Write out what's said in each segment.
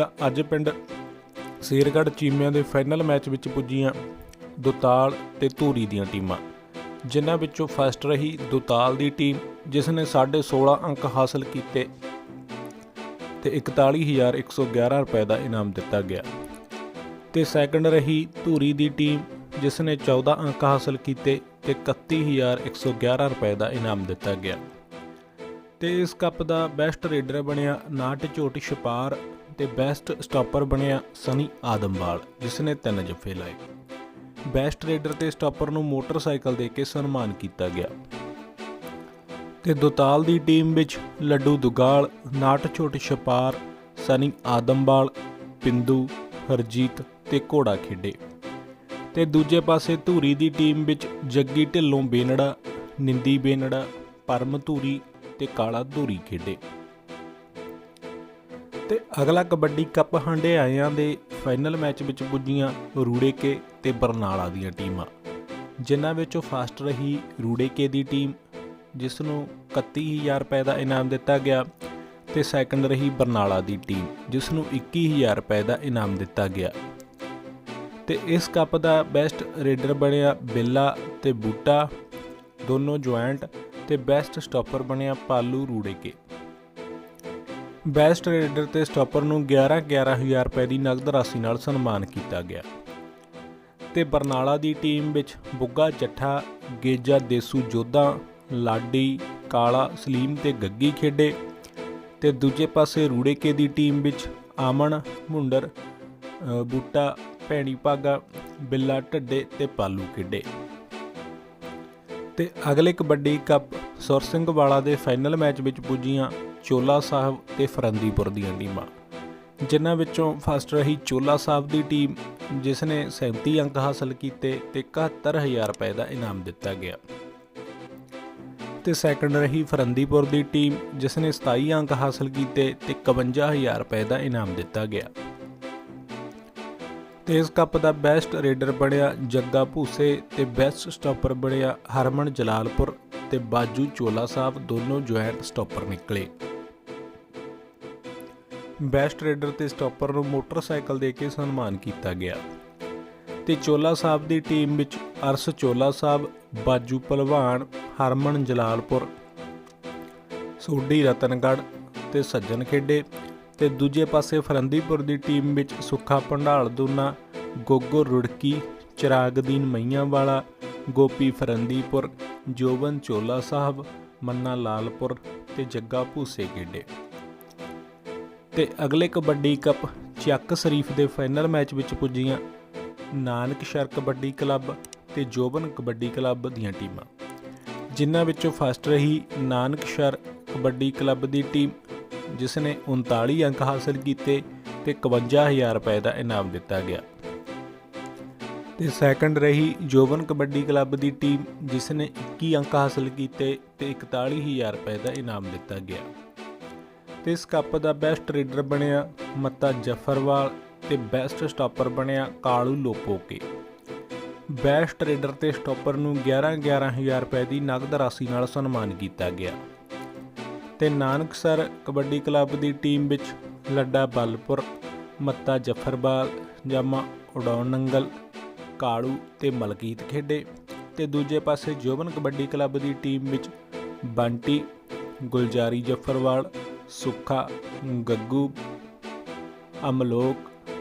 ਤਾਂ ਅੱਜ ਪਿੰਡ ਸ਼ੇਰਗੜ੍ਹ ਚੀਮਿਆਂ ਦੇ ਫਾਈਨਲ ਮੈਚ ਵਿੱਚ ਪੁੱਜੀਆਂ ਦੁਤਾਲ ਤੇ ਧੂਰੀ ਦੀਆਂ ਟੀਮਾਂ, ਜਿਨ੍ਹਾਂ ਵਿੱਚੋਂ ਫਸਟ ਰਹੀ ਦੁਤਾਲ ਦੀ ਟੀਮ, ਜਿਸ ਨੇ 16.5 ਅੰਕ ਹਾਸਲ ਕੀਤੇ ਤੇ 41111 ਰੁਪਏ ਦਾ ਇਨਾਮ ਦਿੱਤਾ ਗਿਆ। ਤੇ ਸੈਕੰਡ ਰਹੀ ਧੂਰੀ ਦੀ ਟੀਮ, ਜਿਸ ਨੇ 14 ਅੰਕ ਹਾਸਲ ਕੀਤੇ ਤੇ 31111 ਰੁਪਏ ਦਾ ਇਨਾਮ ਦਿੱਤਾ ਗਿਆ। ਤੇ ਇਸ ਕੱਪ ਦਾ ਬੈਸਟ ਰੇਡਰ ਬਣਿਆ ਨਾਟ ਝੋਟ ਛਪਾਰ ਤੇ ਬੈਸਟ ਸਟਾਪਰ ਬਣਿਆ ਸਨੀ ਆਦਮਵਾਲ, ਜਿਸ ਨੇ ਤਿੰਨ ਜੱਫੇ ਲਾਏ। ਬੈਸਟ ਰੇਡਰ ਤੇ ਸਟਾਪਰ ਨੂੰ ਮੋਟਰਸਾਈਕਲ ਦੇ ਕੇ ਸਨਮਾਨ ਕੀਤਾ ਗਿਆ। ਤੇ ਦੁਤਾਲ ਦੀ ਟੀਮ ਵਿੱਚ ਲੱਡੂ ਦੁਗਾਲ, ਨਾਟ ਛੋਟ ਛਪਾਰ, ਸਨੀ ਆਦਮਵਾਲ, ਪਿੰਦੂ, ਹਰਜੀਤ ਤੇ ਘੋੜਾ ਖੇਡੇ। ਤੇ ਦੂਜੇ ਪਾਸੇ ਧੂਰੀ ਦੀ ਟੀਮ ਵਿੱਚ ਜੱਗੀ ਢਿੱਲੋਂ ਬੇਨੜਾ, ਨਿੰਦੀ ਬੇਨੜਾ, ਪਰਮ ਧੂਰੀ ਤੇ ਕਾਲਾ ਧੂਰੀ ਖੇਡੇ। ਤੇ ਅਗਲਾ ਕਬੱਡੀ ਕੱਪ ਹੰਡਿਆਇਆਂ ਦੇ ਫਾਈਨਲ ਮੈਚ ਵਿੱਚ ਪੁੱਜੀਆਂ ਰੂੜੇਕੇ ਤੇ ਬਰਨਾਲਾ ਦੀਆਂ ਟੀਮਾਂ। ਜਿਨ੍ਹਾਂ ਵਿੱਚੋਂ ਫਾਸਟ ਰਹੀ ਰੂੜੇਕੇ ਦੀ ਟੀਮ ਜਿਸ ਨੂੰ 31000 ਰੁਪਏ ਦਾ ਇਨਾਮ ਦਿੱਤਾ ਗਿਆ ਤੇ ਸੈਕੰਡ ਰਹੀ ਬਰਨਾਲਾ ਦੀ ਟੀਮ ਜਿਸ ਨੂੰ 21000 ਰੁਪਏ ਦਾ ਇਨਾਮ ਦਿੱਤਾ ਗਿਆ। ਤੇ ਇਸ ਕੱਪ ਦਾ ਬੈਸਟ ਰੇਡਰ ਬਣਿਆ ਬਿੱਲਾ ਤੇ ਬੂਟਾ, ਦੋਨੋਂ ਜੁਆਇੰਟ ਤੇ ਬੈਸਟ ਸਟਾਪਰ ਬਣਿਆ ਪਾਲੂ ਰੂੜੇਕੇ। ਬੈਸਟ ਰੇਡਰ ਤੇ ਸਟਾਪਰ ਨੂੰ 11 11000 ਰੁਪਏ ਦੀ ਨਗਦ ਰਾਸ਼ੀ ਨਾਲ ਸਨਮਾਨ ਕੀਤਾ ਗਿਆ। ਤੇ ਬਰਨਾਲਾ ਦੀ ਟੀਮ ਵਿੱਚ ਬੁੱਗਾ, ਜੱਠਾ, ਗੇਜਾ, ਦੇਸੂ, ਜੋਧਾ, ਲਾਡੀ, ਕਾਲਾ, ਸਲੀਮ ਤੇ ਗੱਗੀ ਖੇਡੇ। ਤੇ ਦੂਜੇ ਪਾਸੇ ਰੂੜੇਕੇ ਦੀ ਟੀਮ ਵਿੱਚ ਆਮਨ ਮੁੰਡਰ ਬੂਟਾ, ਭੈਣੀ ਭਾਗਾ, ਬਿੱਲਾ, ਢੱਡੇ ਤੇ ਪਾਲੂ ਖੇਡੇ। ਤੇ ਅਗਲੇ ਕਬੱਡੀ ਕੱਪ ਸੁਰ ਸਿੰਘ ਵਾਲਾ ਦੇ ਫਾਈਨਲ ਮੈਚ ਵਿੱਚ ਪੁੱਜੀਆਂ ਚੋਲਾ ਸਾਹਿਬ ਤੇ ਫਰੰਦੀਪੁਰ ਦੀਆਂ ਟੀਮਾਂ। ਜਿਨ੍ਹਾਂ ਵਿੱਚੋਂ ਫਸਟ ਰਹੀ ਚੋਲਾ ਸਾਹਿਬ ਦੀ ਟੀਮ, ਜਿਸ ਨੇ 37 ਅੰਕ ਹਾਸਲ ਕੀਤੇ ਤੇ 71000 ਰੁਪਏ ਦਾ ਇਨਾਮ ਦਿੱਤਾ ਗਿਆ। ਤੇ ਸੈਕੰਡ ਰਹੀ ਫਰੰਦੀਪੁਰ ਦੀ ਟੀਮ, ਜਿਸ ਨੇ 27 ਅੰਕ ਹਾਸਲ ਕੀਤੇ ਤੇ 51000 ਰੁਪਏ ਦਾ ਇਨਾਮ ਦਿੱਤਾ ਗਿਆ। ਤੇ ਇਸ ਕੱਪ ਦਾ ਬੈਸਟ ਰੇਡਰ ਬਣਿਆ ਜੱਗਾ ਭੂਸੇ ਤੇ ਬੈਸਟ ਸਟਾਪਰ ਬਣਿਆ ਹਰਮਨ ਜਲਾਲਪੁਰ ਤੇ ਬਾਜੂ ਚੋਲਾ ਸਾਹਿਬ ਦੋਨੋਂ ਜੁਆਇੰਟ ਸਟਾਪਰ ਨਿਕਲੇ। ਬੈਸਟ ਰੇਡਰ ਤੇ ਸਟਾਪਰ ਨੂੰ ਮੋਟਰਸਾਈਕਲ ਦੇ ਕੇ ਸਨਮਾਨ ਕੀਤਾ ਗਿਆ। ਤੇ ਚੋਲਾ ਸਾਹਿਬ ਦੀ ਟੀਮ ਵਿੱਚ ਅਰਸ ਚੋਲਾ ਸਾਹਿਬ, ਬਾਜੂ ਪਹਿਲਵਾਨ ਹਰਮਨ ਜਲਾਲਪੁਰ, ਸੋਢੀ ਰਤਨਗੜ੍ਹ ਤੇ ਸੱਜਣ ਖੇਡੇ ਤੇ ਦੂਜੇ ਪਾਸੇ ਫਰੰਦੀਪੁਰ ਦੀ ਟੀਮ ਵਿੱਚ ਸੁੱਖਾ ਭੰਡਾਲ ਦੂਨਾ, ਗੋਗੋ ਰੁੜਕੀ, ਚਿਰਾਗਦੀਨ ਮਈਆਂ ਵਾਲਾ ਗੋਪੀ ਫਰੰਦੀਪੁਰ ਜੋਬਨ ਚੋਲਾ ਸਾਹਿਬ, ਮੰਨਾ ਲਾਲਪੁਰ ਤੇ ਜੱਗਾ ਭੂਸੇ ਖੇਡੇ। ਤੇ ਅਗਲੇ ਕਬੱਡੀ ਕੱਪ ਚੱਕ ਸ਼ਰੀਫ ਦੇ ਫਾਈਨਲ ਮੈਚ ਵਿੱਚ ਪੁੱਜੀਆਂ ਨਾਨਕ ਸ਼ਰ ਕਬੱਡੀ ਕਲੱਬ ਤੇ ਜੋਬਨ ਕਬੱਡੀ ਕਲੱਬ ਦੀਆਂ ਟੀਮਾਂ। ਜਿਨ੍ਹਾਂ ਵਿੱਚੋਂ ਫਸਟ ਰਹੀ ਨਾਨਕ ਸ਼ਰ ਕਬੱਡੀ ਕਲੱਬ ਦੀ ਟੀਮ, ਜਿਸ ਨੇ 39 ਅੰਕ ਹਾਸਲ ਕੀਤੇ ਤੇ 51000 ਰੁਪਏ ਦਾ ਇਨਾਮ ਦਿੱਤਾ ਗਿਆ। ਤੇ ਸੈਕੰਡ ਰਹੀ ਜੋਬਨ ਕਬੱਡੀ ਕਲੱਬ ਦੀ ਟੀਮ, ਜਿਸ ਨੇ 21 ਅੰਕ ਹਾਸਲ ਕੀਤੇ ਤੇ 41000 ਰੁਪਏ ਦਾ ਇਨਾਮ ਦਿੱਤਾ ਗਿਆ। ਤੇ ਇਸ ਕੱਪ ਦਾ ਬੈਸਟ ਰੇਡਰ ਬਣਿਆ ਮੱਤਾ ਜਫਰਵਾਲ ਤੇ ਬੈਸਟ ਸਟਾਪਰ ਬਣਿਆ ਕਾਲੂ ਲੋਪੋਕੇ। ਬੈਸਟ ਰੇਡਰ ਤੇ ਸਟਾਪਰ ਨੂੰ 11 11000 ਰੁਪਏ ਦੀ ਨਗਦ ਰਾਸ਼ੀ ਨਾਲ ਸਨਮਾਨ ਕੀਤਾ ਗਿਆ। ਤੇ ਨਾਨਕਸਰ ਕਬੱਡੀ ਕਲੱਬ ਦੀ ਟੀਮ ਵਿੱਚ ਲੱਡਾ ਬਲਪੁਰ, ਮੱਤਾ ਜਫਰਵਾਲ, ਜਾਮਾ ਉਡਾਉਣ ਨੰਗਲ, ਕਾਲੂ ਤੇ ਮਲਕੀਤ ਖੇਡੇ। ਤੇ ਦੂਜੇ ਪਾਸੇ ਜੋਬਨ ਕਬੱਡੀ ਕਲੱਬ ਦੀ ਟੀਮ ਵਿੱਚ ਬੰਟੀ, ਗੁਲਜਾਰੀ ਜਫਰਵਾਲ ਸੁੱਖਾ, ਗੱਗੂ, ਅਮਲੋਕ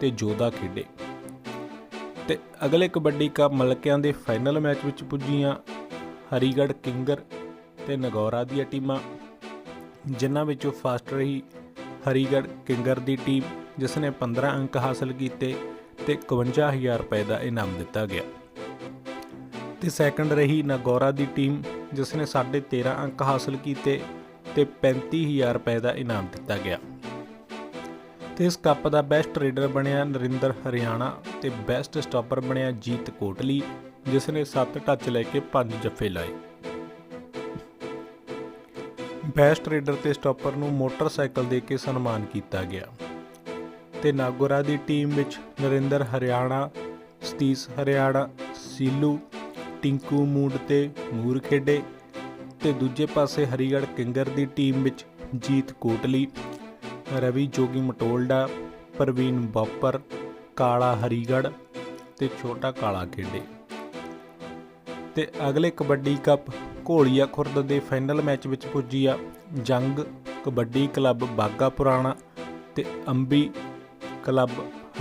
ਤੇ ਜੋਦਾ ਖੇਡੇ। ਤੇ ਅਗਲੇ ਕਬੱਡੀ ਕੱਪ ਮਲਕਿਆਂ ਦੇ ਫਾਈਨਲ ਮੈਚ ਵਿੱਚ ਪੁੱਜੀਆਂ ਹਰੀਗੜ੍ਹ ਕਿੰਗਰ ਤੇ ਨਗੌਰਾ ਦੀਆਂ ਟੀਮਾਂ, ਜਿਨ੍ਹਾਂ ਵਿੱਚੋਂ ਫਾਸਟ ਰਹੀ ਹਰੀਗੜ੍ਹ ਕਿੰਗਰ ਦੀ ਟੀਮ ਜਿਸ ਨੇ 15 ਅੰਕ ਹਾਸਲ ਕੀਤੇ ਤੇ 51000 ਰੁਪਏ ਦਾ ਇਨਾਮ ਦਿੱਤਾ ਗਿਆ। ਤੇ ਸੈਕੰਡ ਰਹੀ ਨਗੌਰਾ ਦੀ ਟੀਮ ਜਿਸ ਨੇ 13.5 ਅੰਕ ਹਾਸਲ ਕੀਤੇ ਤੇ 35000 ਰੁਪਏ ਦਾ ਇਨਾਮ ਦਿੱਤਾ ਗਿਆ। ਤੇ ਇਸ ਕੱਪ ਦਾ ਬੈਸਟ ਰੇਡਰ ਬਣਿਆ ਨਰਿੰਦਰ ਹਰਿਆਣਾ ਤੇ ਬੈਸਟ ਸਟਾਪਰ ਬਣਿਆ ਜੀਤ ਕੋਟਲੀ, ਜਿਸ ਨੇ 7 ਟੱਚ ਲੈ ਕੇ 5 ਜੱਫੇ ਲਾਏ। ਬੈਸਟ ਰੇਡਰ ਤੇ ਸਟਾਪਰ ਨੂੰ ਮੋਟਰਸਾਈਕਲ ਦੇ ਕੇ ਸਨਮਾਨ ਕੀਤਾ ਗਿਆ। ਤੇ ਨਾਗੋਰਾ ਦੀ ਟੀਮ ਵਿੱਚ ਨਰਿੰਦਰ ਹਰਿਆਣਾ, ਸਤੀਸ਼ ਹਰਿਆਣਾ, ਸੀਲੂ, ਟਿੰਕੂ ਮੂਡ ਤੇ ਮੂਰ ਖੇਡੇ ਤੇ ਦੂਜੇ ਪਾਸੇ ਹਰੀਗੜ੍ਹ ਕਿੰਗਰ ਦੀ ਟੀਮ ਵਿੱਚ ਜੀਤ ਕੋਟਲੀ, ਰਵੀ ਜੋਗੀ ਮਟੋਲਡਾ, ਪ੍ਰਵੀਨ ਬਾਪਰ, ਕਾਲਾ ਹਰੀਗੜ੍ਹ ਤੇ ਛੋਟਾ ਕਾਲਾ ਖੇਡੇ। ਤੇ ਅਗਲੇ ਕਬੱਡੀ ਕੱਪ ਘੋਲੀਆ ਖੁਰਦ ਦੇ ਫਾਈਨਲ ਮੈਚ ਵਿੱਚ ਪੁੱਜੀ ਆ ਜੰਗ ਕਬੱਡੀ ਕਲੱਬ ਬਾਗਾ ਪੁਰਾਣਾ ਤੇ ਅੰਬੀ ਕਲੱਬ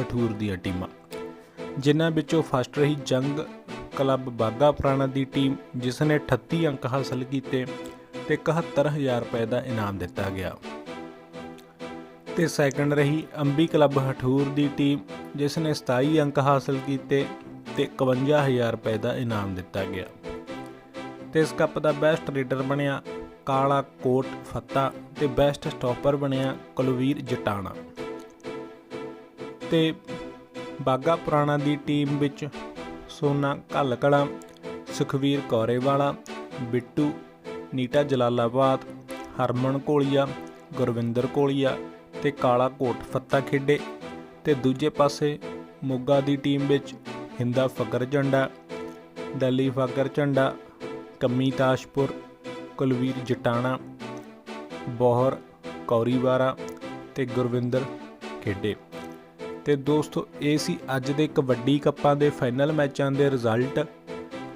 ਹਠੂਰ ਦੀਆਂ ਟੀਮਾਂ। ਜਿਨ੍ਹਾਂ ਵਿੱਚੋਂ ਫਸਟ ਰਹੀ ਜੰਗ ਕਲੱਬ ਬਾਗਾ ਪੁਰਾਣਾ ਦੀ ਟੀਮ ਜਿਸ ਨੇ 38 ਅੰਕ ਹਾਸਲ ਕੀਤੇ ਤੇ 71000 ਰੁਪਏ ਦਾ ਇਨਾਮ ਦਿੱਤਾ ਗਿਆ। ਤੇ ਸੈਕੰਡ ਰਹੀ ਅੰਬੀ ਕਲੱਬ ਹਠੂਰ ਦੀ ਟੀਮ ਜਿਸ ਨੇ 27 ਅੰਕ ਹਾਸਲ ਕੀਤੇ ਤੇ 51000 ਰੁਪਏ ਦਾ ਇਨਾਮ ਦਿੱਤਾ ਗਿਆ। ਤੇ ਇਸ ਕੱਪ ਦਾ ਬੈਸਟ ਰੀਡਰ ਬਣਿਆ ਕਾਲਾ ਕੋਟ ਫੱਤਾ ਤੇ ਬੈਸਟ ਸਟਾਪਰ ਬਣਿਆ ਕੁਲਵੀਰ ਜਟਾਣਾ। ਤੇ ਬਾਗਾ ਪੁਰਾਣਾ ਦੀ ਟੀਮ ਵਿੱਚ ਸੋਨਾ ਘੱਲਕੜਾ ਸੁਖਵੀਰ ਕੌਰੇਵਾਲਾ, ਬਿੱਟੂ, ਨੀਟਾ ਜਲਾਲਾਬਾਦ, ਹਰਮਨ ਕੋਲੀਆ, ਗੁਰਵਿੰਦਰ ਕੋਲੀਆ ਤੇ ਕਾਲਾ ਕੋਟ ਫੱਤਾ ਖੇਡੇ ਤੇ ਦੂਜੇ ਪਾਸੇ ਮੋਗਾ ਦੀ ਟੀਮ ਵਿੱਚ ਹਿੰਦਾ ਫਕਰ ਝੰਡਾ, ਦਿੱਲੀ ਫਕਰ ਝੰਡਾ, ਕੰਮੀ ਤਾਸ਼ਪੁਰ, ਕੁਲਵੀਰ ਜਟਾਣਾ, ਬੋਹਰ ਕੌਰੀਵਾਰਾ ਤੇ ਗੁਰਵਿੰਦਰ ਖੇਡੇ। ਤੇ ਦੋਸਤੋ, ਇਹ ਸੀ ਅੱਜ ਦੇ ਕਬੱਡੀ ਕੱਪਾਂ ਦੇ ਫਾਈਨਲ ਮੈਚਾਂ ਦੇ ਰਿਜ਼ਲਟ।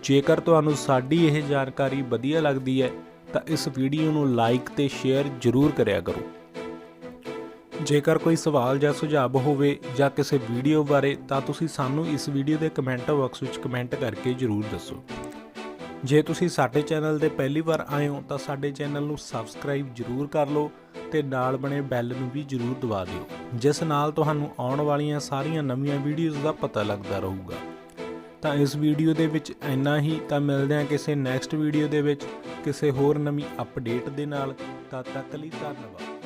ਜੇਕਰ ਤੁਹਾਨੂੰ ਸਾਡੀ ਇਹ ਜਾਣਕਾਰੀ ਵਧੀਆ ਲੱਗਦੀ ਹੈ, ਤਾਂ ਇਸ ਵੀਡੀਓ ਨੂੰ ਲਾਈਕ ਤੇ ਸ਼ੇਅਰ ਜ਼ਰੂਰ ਕਰਿਆ ਕਰੋ। ਜੇਕਰ ਕੋਈ ਸਵਾਲ ਜਾਂ ਸੁਝਾਅ ਹੋਵੇ ਜਾਂ ਕਿਸੇ ਵੀਡੀਓ ਬਾਰੇ, ਤਾਂ ਤੁਸੀਂ ਸਾਨੂੰ ਇਸ ਵੀਡੀਓ ਦੇ ਕਮੈਂਟ ਬਾਕਸ ਵਿੱਚ ਕਮੈਂਟ ਕਰਕੇ ਜ਼ਰੂਰ ਦੱਸੋ। ਜੇ ਤੁਸੀਂ ਸਾਡੇ ਚੈਨਲ ਤੇ ਪਹਿਲੀ ਵਾਰ ਆਏ ਹੋ, ਤਾਂ ਸਾਡੇ ਚੈਨਲ ਨੂੰ ਸਬਸਕ੍ਰਾਈਬ ਜ਼ਰੂਰ ਕਰ ਲਓ ਤੇ ਨਾਲ ਬਣੇ ਬੈਲ ਨੂੰ ਵੀ ਜ਼ਰੂਰ ਦਬਾ ਦਿਓ। ਜਿਸ ਨਾਲ ਤੁਹਾਨੂੰ ਆਉਣ ਵਾਲੀਆਂ ਸਾਰੀਆਂ ਨਵੀਆਂ ਵੀਡੀਓਜ਼ ਦਾ ਪਤਾ ਲੱਗਦਾ ਰਹੂਗਾ। ਤਾਂ ਇਸ ਵੀਡੀਓ ਦੇ ਵਿੱਚ ਇੰਨਾ ਹੀ, ਤਾਂ ਮਿਲਦੇ ਹਾਂ ਕਿਸੇ ਨੈਕਸਟ ਵੀਡੀਓ ਦੇ ਵਿੱਚ ਕਿਸੇ ਹੋਰ ਨਵੀਂ ਅਪਡੇਟ ਦੇ ਨਾਲ। ਤਦ ਤੱਕ ਲਈ ਧੰਨਵਾਦ।